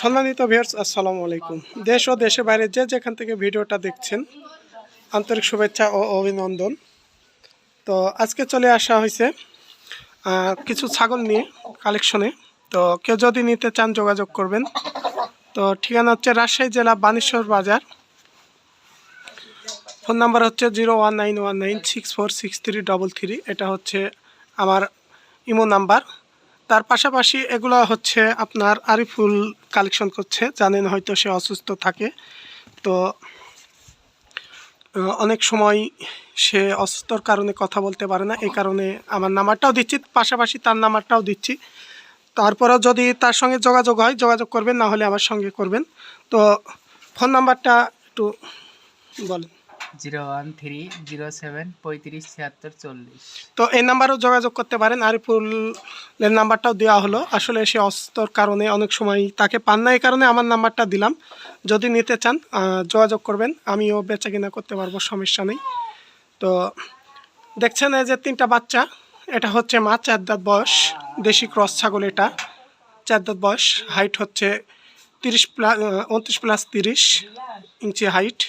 সম্মানিত ভিউয়ার্স, আসসালামু আলাইকুম। দেশ ও দেশের বাইরে যে যেখান থেকে ভিডিওটা দেখছেন, আন্তরিক শুভেচ্ছা ও অভিনন্দন। তো আজকে চলে আসা হয়েছে কিছু ছাগল নিয়ে কালেকশনে। তো কেউ যদি নিতে চান যোগাযোগ করবেন। তো ঠিকানা হচ্ছে রাজশাহী জেলা বানেশ্বর বাজার। ফোন নাম্বার হচ্ছে zero one nine one nine six four six three double three. এটা হচ্ছে আমার ইমো নাম্বার। তার পাশাপাশি এগুলো হচ্ছে আপনার আরিফুল কালেকশন করছে, জানেন হয়তো সে অসুস্থ থাকে। তো অনেক সময় সে অসুস্থর কারণে কথা বলতে পারে না, এই কারণে আমার নাম্বারটাও দিচ্ছি, পাশাপাশি তার নাম্বারটাও দিচ্ছি। তারপরেও যদি তার সঙ্গে যোগাযোগ হয়, যোগাযোগ করবেন, না হলে আমার সঙ্গে করবেন। তো, ফোন নাম্বারটা একটু বলেন। Zero one three zero seven পঁয়ত্রিশ চল্লিশ। তো এই নাম্বারও যোগাযোগ করতে পারেন। আরিফুলের নাম্বারটাও দেওয়া হলো। আসলে সে অসুস্থর কারণে অনেক সময় তাকে পান না এই কারণে আমার নাম্বারটা দিলাম। যদি নিতে চান যোগাযোগ করবেন। আমিও বেচা কিনা করতে পারব, সমস্যা নেই। তো দেখছেন এই যে তিনটা বাচ্চা, এটা হচ্ছে মা, চার দাঁত বয়স, দেশি ক্রস ছাগল এটা। চার দাঁত বয়স, হাইট হচ্ছে তিরিশ প্লাস উনত্রিশ প্লাস তিরিশ ইঞ্চি হাইট।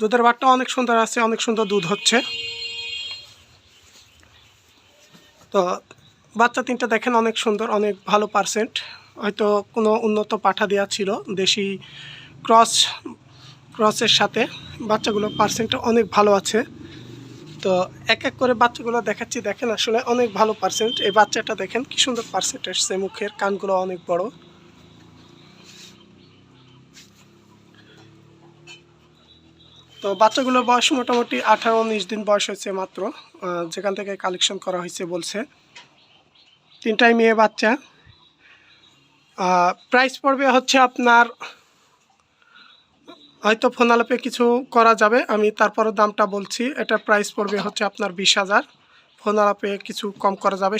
দুধের বাটটা অনেক সুন্দর আছে, অনেক সুন্দর দুধ হচ্ছে। তো বাচ্চা তিনটা দেখেন অনেক সুন্দর, অনেক ভালো পার্সেন্ট। হয়তো কোনো উন্নত পাঠা দেওয়া ছিল, দেশি ক্রস, ক্রসের সাথে বাচ্চাগুলো পার্সেন্ট অনেক ভালো আছে। তো এক এক করে বাচ্চাগুলো দেখাচ্ছি, দেখেন আসলে অনেক ভালো পার্সেন্ট। এই বাচ্চাটা দেখেন কি সুন্দর পার্সেন্ট এসছে মুখের কানগুলো অনেক বড়। তো বাচ্চাগুলোর বয়স মোটামুটি আঠারো উনিশ দিন বয়স হয়েছে মাত্র যেখান থেকে কালেকশন করা হয়েছে বলছে। তিনটাই মেয়ে বাচ্চা। প্রাইস পড়বে হচ্ছে আপনার, হয়তো ফোন আলাপে কিছু করা যাবে, আমি তারপরও দামটা বলছি। এটা প্রাইস পড়বে হচ্ছে আপনার বিশ হাজার। ফোন আলাপে কিছু কম করা যাবে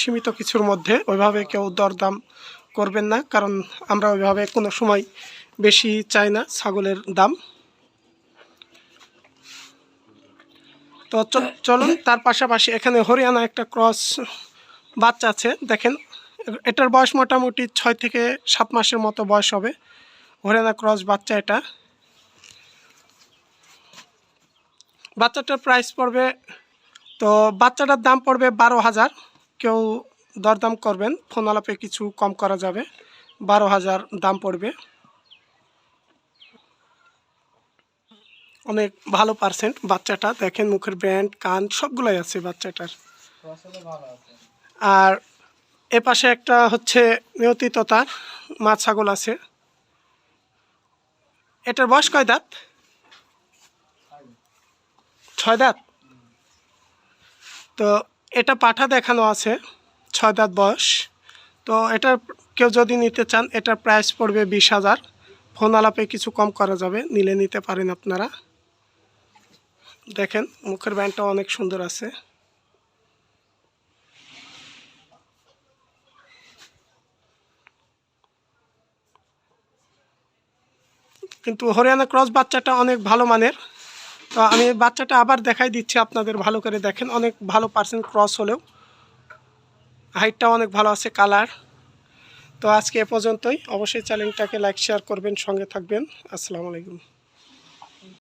সীমিত কিছুর মধ্যে। ওইভাবে কেউ দরদাম করবেন না, কারণ আমরা ওইভাবে কোনো সময় বেশি চাই না ছাগলের দাম। তো চলুন, তার পাশাপাশি এখানে হরিয়ানা একটা ক্রস বাচ্চা আছে, দেখেন। এটার বয়স মোটামুটি ছয় থেকে সাত মাসের মতো বয়স হবে। হরিয়ানা ক্রস বাচ্চা এটা। বাচ্চাটার প্রাইস পড়বে, তো বাচ্চাটার দাম পড়বে বারো হাজার। কেউ দরদাম করবেন ফোন আলাপে কিছু কম করা যাবে। বারো হাজার দাম পড়বে। অনেক ভালো পার্সেন্ট বাচ্চাটা দেখেন, মুখের ব্র্যান্ড কান, সবগুলোই আছে বাচ্চাটার। আর এ পাশে একটা হচ্ছে নিয়তিততার মা ছাগল আছে। এটার বয়স কয় দাঁত? ছয় দাঁত। তো এটা পাঠা দেখানো আছে, ছয় দাঁত বয়স। তো এটার কেউ যদি নিতে চান, এটার প্রাইস পড়বে বিশ হাজার। ফোন আলাপে কিছু কম করা যাবে, নিলে নিতে পারেন আপনারা। দেখেন, মুখের ব্যান্ডটা অনেক সুন্দর আছে। কিন্তু হরিয়ানা ক্রস বাচ্চাটা অনেক ভালো মানের। তো আমি বাচ্চাটা আবার দেখাই দিচ্ছি আপনাদের ভালো করে। দেখেন, অনেক ভালো পার্সেন্ট ক্রস হলেও। হাইটটা অনেক ভালো আছে কালার তো আজকে এ পর্যন্তই। অবশ্যই চ্যানেলটাকে লাইক শেয়ার করবেন, সঙ্গে থাকবেন। আসসালামু আলাইকুম।